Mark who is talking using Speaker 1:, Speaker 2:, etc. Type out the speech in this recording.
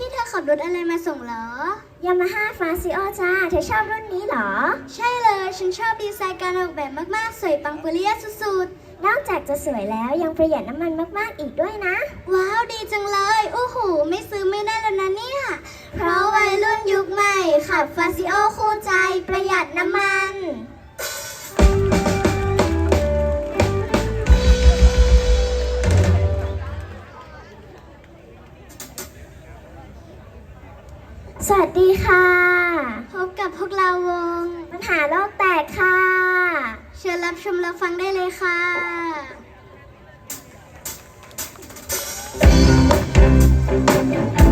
Speaker 1: พี่เธอขับรถอะไรมาส่งเหรอ
Speaker 2: ยามาฮ่าฟาซิโอจ้า เธอชอบรุ่นนี้เหรอ
Speaker 1: ใช่เลย ฉันชอบดีไซน์การออกแบบมากๆ สวยปังปุริยะสุดๆ
Speaker 2: นอกจากจะสวยแล้วยังประหยัดน้ำมันมากๆอีกด้วยนะ
Speaker 1: ว้าวดีจังเลยโอ้โหไม่ซื้อไม่ได้แล้วนะเนี่ย เพราะวัยรุ่นยุคใหม่ขับฟาซิโอคู่ใจประหยัดน้ำมัน
Speaker 2: สวัสดีค่ะ
Speaker 1: พบกับพวกเราวง
Speaker 2: ปัญหาโลกแตกค่ะ
Speaker 1: เชิญรับชมรับฟังได้เลยค่ะส